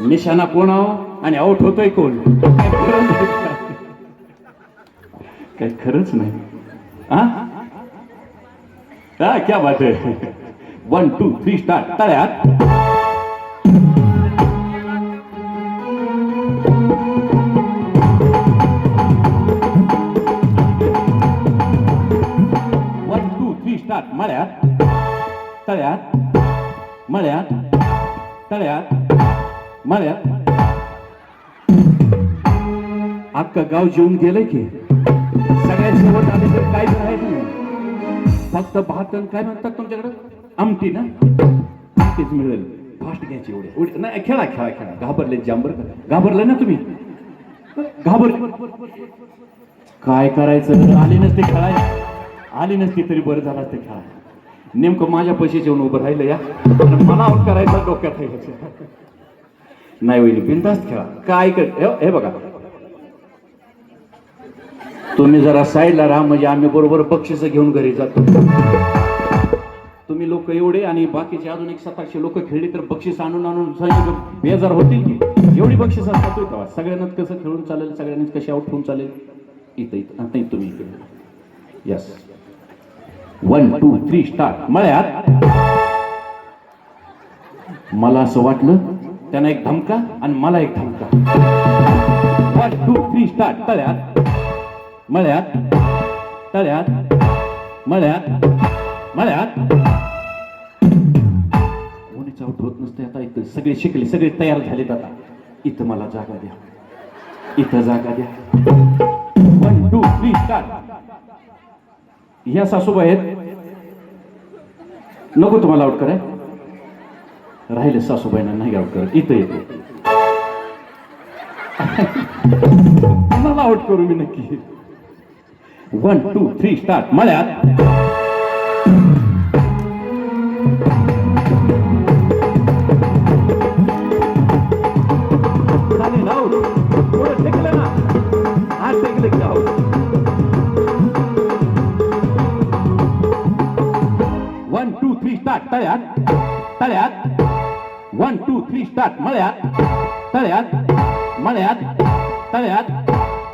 निशाणा कोण आहो आणि आऊट होतोय कोण? काय खरंच नाही. हा हा क्या बात आहे. वन टू थ्री स्टार्ट तळ्यात. वन टू थ्री स्टार्ट मळ्यात. तळ्यात. मळ्यात. तळ्यात. मळ्यात अख्खं गाव जेवून गेलंय की. सगळ्या शेवट आले तर काय राहत नाही? फक्त भात काय म्हणतात तुमच्याकडे? आमटी ना? आमटीच मिळेल. फास्ट घ्यायची एवढे. एवढे नाही खेळा खेळा खेळा. घाबरले जांबर घाबरले ना तुम्ही? घाबरले. काय करायचं? आली नसते खेळाय आली नसती तरी बरं झालं असते खेळा नेमकं माझ्या पैसे जेवण उभं राहिलं या. मला करायचं डोक्यात आहे नाही होईल बिंदास्त खेळा. काय ऐकत हे- हे बघा. तुम्ही जरा साईडला राहा म्हणजे आम्ही बरोबर बक्षीस घेऊन घरी जातो. तुम्ही लोक एवढे आणि बाकीचे अजून एक सात लोक खेळली तर बक्षीस आणून आणून बेजार होतील की? एवढी बक्षीस असतात का? सगळ्यांनाच कसं खेळून चालेल सगळ्यांनीच कशी आउट होऊन चालेल? इथं इथं. नाही तुम्ही इकडे yes one two three start मळ्यात. मला असं वाटलं त्यांना एक धमका आणि मला एक धमका. वन टू थ्री स्टार्ट तळ्यात. मळ्यात. तळ्यात. मळ्यात. मळ्यात. कोणी आउट होत नसते आता इथं. सगळे शिकले सगळे तयार झालेत आता. इथं मला जागा द्या. इथं जागा द्या. वन टू थ्री स्टार्ट ह्या सासूबाई आहेत. नको तुम्हाला आउट कराय राहिले सासूबाईंना नाही आउट इथं येतो. मला आउट करू मी नक्की. वन टू थ्री स्टार्ट मळ्यात. वन टू थ्री स्टार्ट तळ्यात. तळ्यात. वन टू थ्री स्टार्ट मळ्यात तळ्यात मळ्यात तळ्यात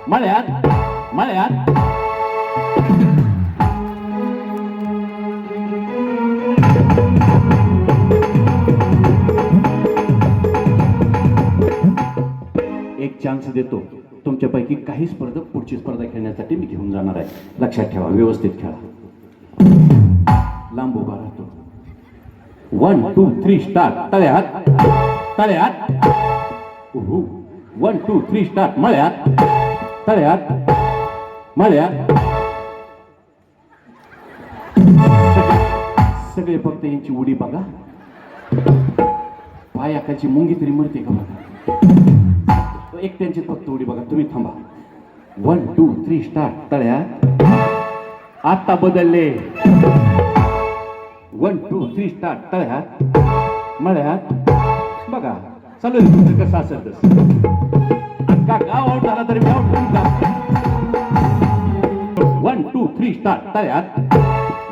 मळ्यात मळ्यात. एक चान्स देतो. तुमच्यापैकी काही स्पर्धक पुढची स्पर्धा खेळण्यासाठी मी घेऊन जाणार आहे. लक्षात ठेवा व्यवस्थित खेळा. लांब उभा वन टू थ्री स्टार्ट तळ्यात. तळ्यात. वन टू थ्री स्टार्ट मळ्यात. तळ्यात. मळ्यात. सगळे- फक्त यांची उडी बघा. पायाकाची मुंगी तरी मरते का बघा? एक त्यांची फक्त उडी बघा. तुम्ही थांबा. वन टू थ्री स्टार्ट तळ्यात. आता बदलले. वन टू थ्री स्टार्ट तळ्यात मळ्यात बघा चालू आहे कसं असेल तस. अख्खा गाव आउट झाला तरी मी out one two three start तळ्यात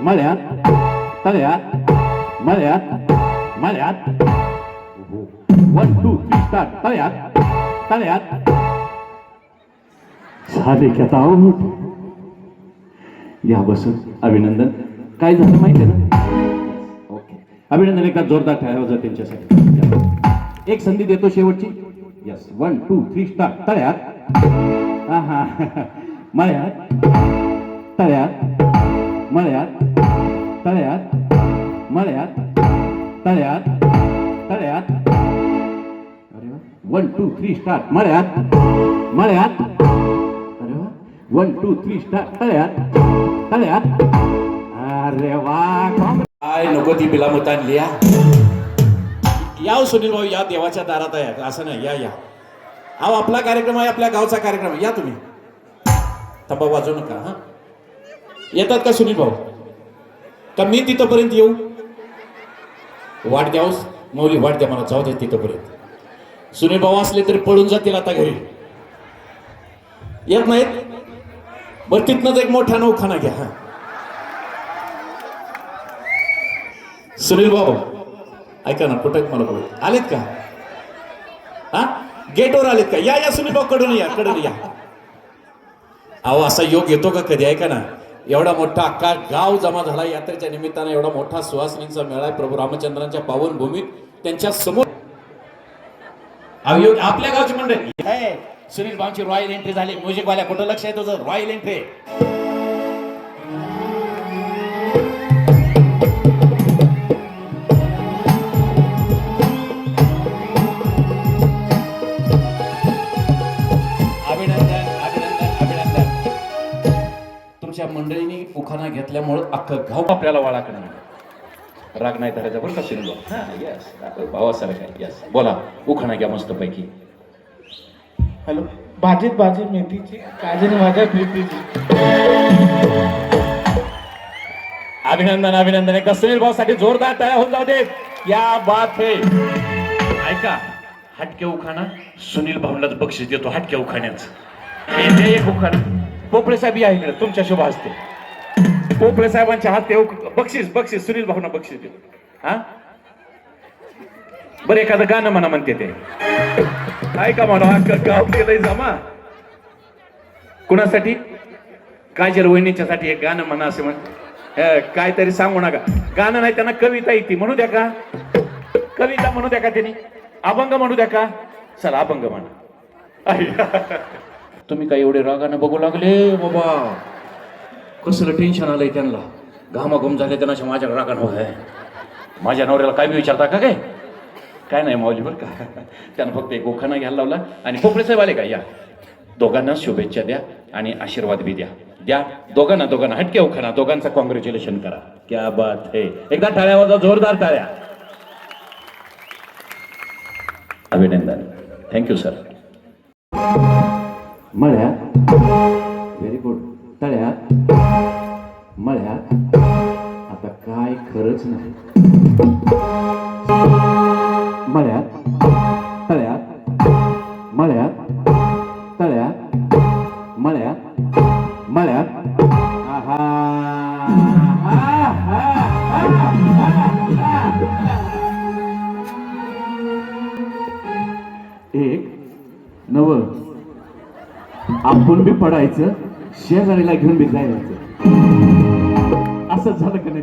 मळ्यात तळ्यात मळ्यात मळ्यात वन टू थ्री स्टार्ट तळ्यात तळ्यात झाले की आता आहो या बसून अभिनंदन. काय झालं माहिती आहे ना? अभिनंदन एकदा जोरदार ठेवायचं त्यांच्यासाठी. एक संधी देतो शेवटची. Yes one two three star तळ्यात. हा हा मळ्यात. तळ्यात. मळ्यात. तळ्यात. मळ्यात. तळ्यात. तळ्यात. अरे वा. वन टू थ्री स्टार्ट मळ्यात. मळ्यात. अरे वा. वन टू थ्री स्टार तळ्यात. तळ्यात. अरे वा. काय नको ती बिलामत आणली या या सुनील भाऊ या देवाच्या दारात आहे. असं नाही या या. अहो आपला कार्यक्रम आहे आपल्या गावचा कार्यक्रम आहे. या तुम्ही. थांबा वाजू नका हा. येतात का सुनील भाऊ? का मी तिथंपर्यंत येऊ? वाट द्यावस हो, मौली वाट द्या मला जाऊ दे तिथंपर्यंत. सुनील भाऊ असले तरी पळून जातील आता घरी. येत नाहीत? बरं तिथनंच एक मोठा नौखाना घ्या हा. सुनील भाऊ ऐका ना कुठं मला बोल. आलेत का? हा? गेटवर आलेत का? या या सुनील भाऊ कडून या कडून या. अहो असा योग येतो का कधी? ऐका ना एवढा मोठा अख्खा गाव जमा झाला यात्रेच्या निमित्तानं एवढा मोठा सुहासनींचा मेळा आहे. प्रभू रामचंद्रांच्या पावन भूमीत त्यांच्यासमोर अहो, योग- आपल्या गावची मंडळी. सुनील भाऊची रॉयल एंट्री झाली. म्युझिकवाल्या कुठं लक्ष आहे तुझं? रॉयल एंट्री मंडळीने उखाणा घेतल्यामुळं अख्खं गाव आपल्याला वाळाकडे राग नाही धरायचा बरं का भाऊ हां येस भावासारखं येस बोला उखाणा घ्या मस्तपैकी. हॅलो भाजीत भाजी मेथीची काजनी माझ्या प्रीतीची अभिनंदन अभिनंदन. एका सुनील भाऊसाठी जोरदार तयार होऊन जाऊ दे या बात हे. ऐका हटके उखाणा सुनील भाऊंनाच बक्षीस देतो हटके उखाण्याच. हे एक उखाणा. पोपळे साहेब या इकडे तुमच्या शुभ हस्ते. पोपळे साहेबांच्या हाते बक्षीस बक्षीस सुनील भाऊना बक्षीस देऊ हा? बरं एखादं गाणं म्हणा म्हणते ते. ऐका म्हणा गाव केलंय जमा. कुणासाठी? काजल वहिनीच्यासाठी एक गाणं म्हणा असे म्हण. काहीतरी सांगू नका. गाणं नाही त्यांना कविता येते म्हणू द्या का? कविता म्हणू द्या का त्यांनी? अभंग म्हणू द्या का? चला अभंग म्हणा. तुम्ही काय एवढे रागानं बघू लागले? बाबा कसलं टेन्शन आलंय त्यांना. घामाघूम झाले त्यांना अशा माझ्या रागानं होत आहे माझ्या नवऱ्याला काय बी विचारता का काय? काय नाही माऊली बरं का? त्यानं फक्त एक गोखाना घ्यायला लावला आणि पोपळे साहेब आले का? या. दोघांना शुभेच्छा द्या आणि आशीर्वाद बी द्या. द्या. दोघांना दोघांना हटके उखाना दोघांचं कॉंग्रॅच्युलेशन करा. क्या बात हे. एकदा टाळ्यावर जोरदार टाळ्या. अभिनंदन. थँक्यू सर मळ्यात व्हेरी गुड तळ्यात मळ्यात आता काय खरंच नाही मळ्यात तळ्यात मळ्यात तळ्यात मळ्यात मळ्यात आहा एक नव आपण बी पडायचं शेजारीला घेऊन बी जायचं. असं झालं का नाही?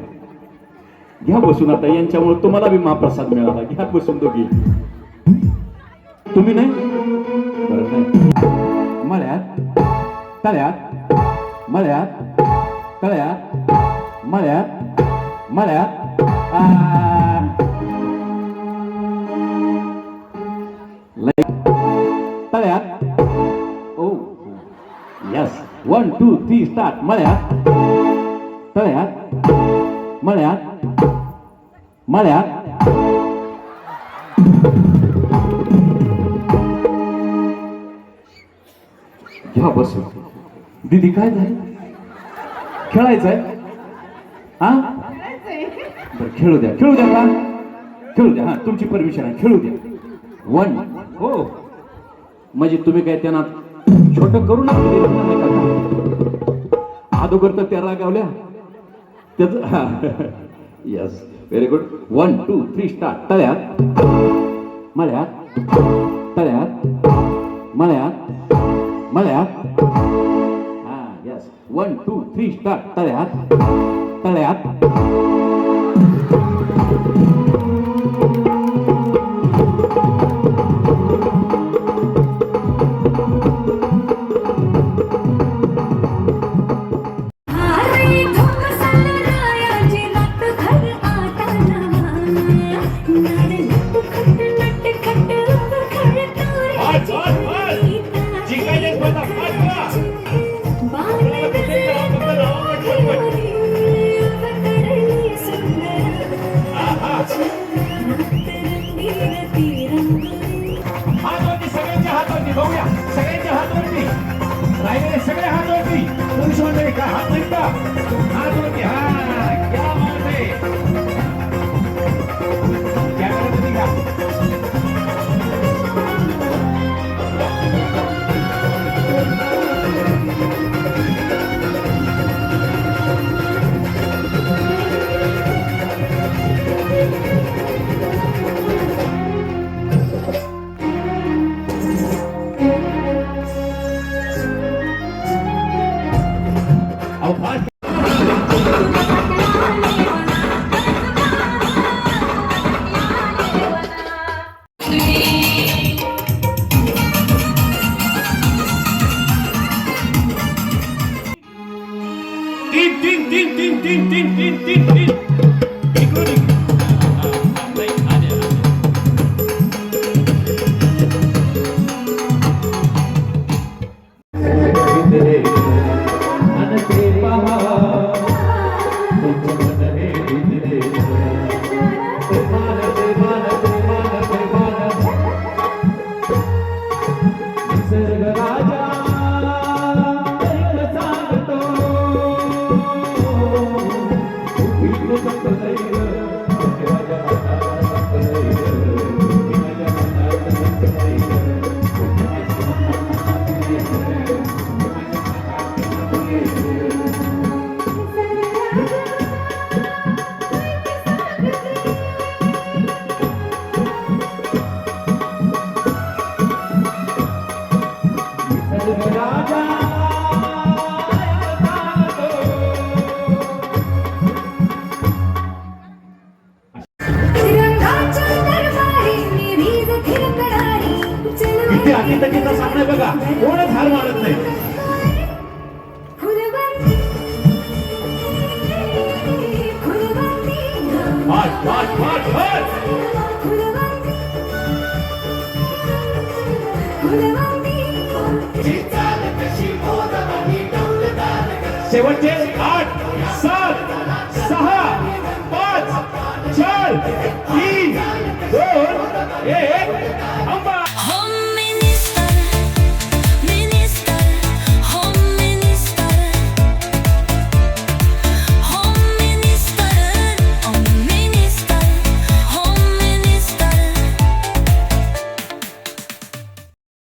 घ्या बसून आता यांच्यामुळे तुम्हाला बी महाप्रसाद मिळाला. घ्या बसून दोघी. तुम्ही नाही? मळ्यात तळ्यात मळ्यात तळ्यात मळ्यात मळ्यात. मळ्यात तळ्यात मळ्यात मळ्यात घ्या बस दीदी काय झालं खेळायचंय हा बरं खेळू द्या खेळू द्या का खेळू द्या हा तुमची परमिशन आहे खेळू द्या वन हो म्हणजे तुम्ही काय त्यांना छोट करू नका अगोदर तर त्या रागावल्या. त्याच yes very good one two three start तळ्यात. मळ्यात. तळ्यात. मळ्यात. मळ्यात. हा yes one two three start तळ्यात. तळ्यात. पुरुष मंडळी का हात tin, tin, tin, tin, tin. टाकी तकीचा सामना बघा. कोणच हार मारत नाही? शेवटचे आठ सात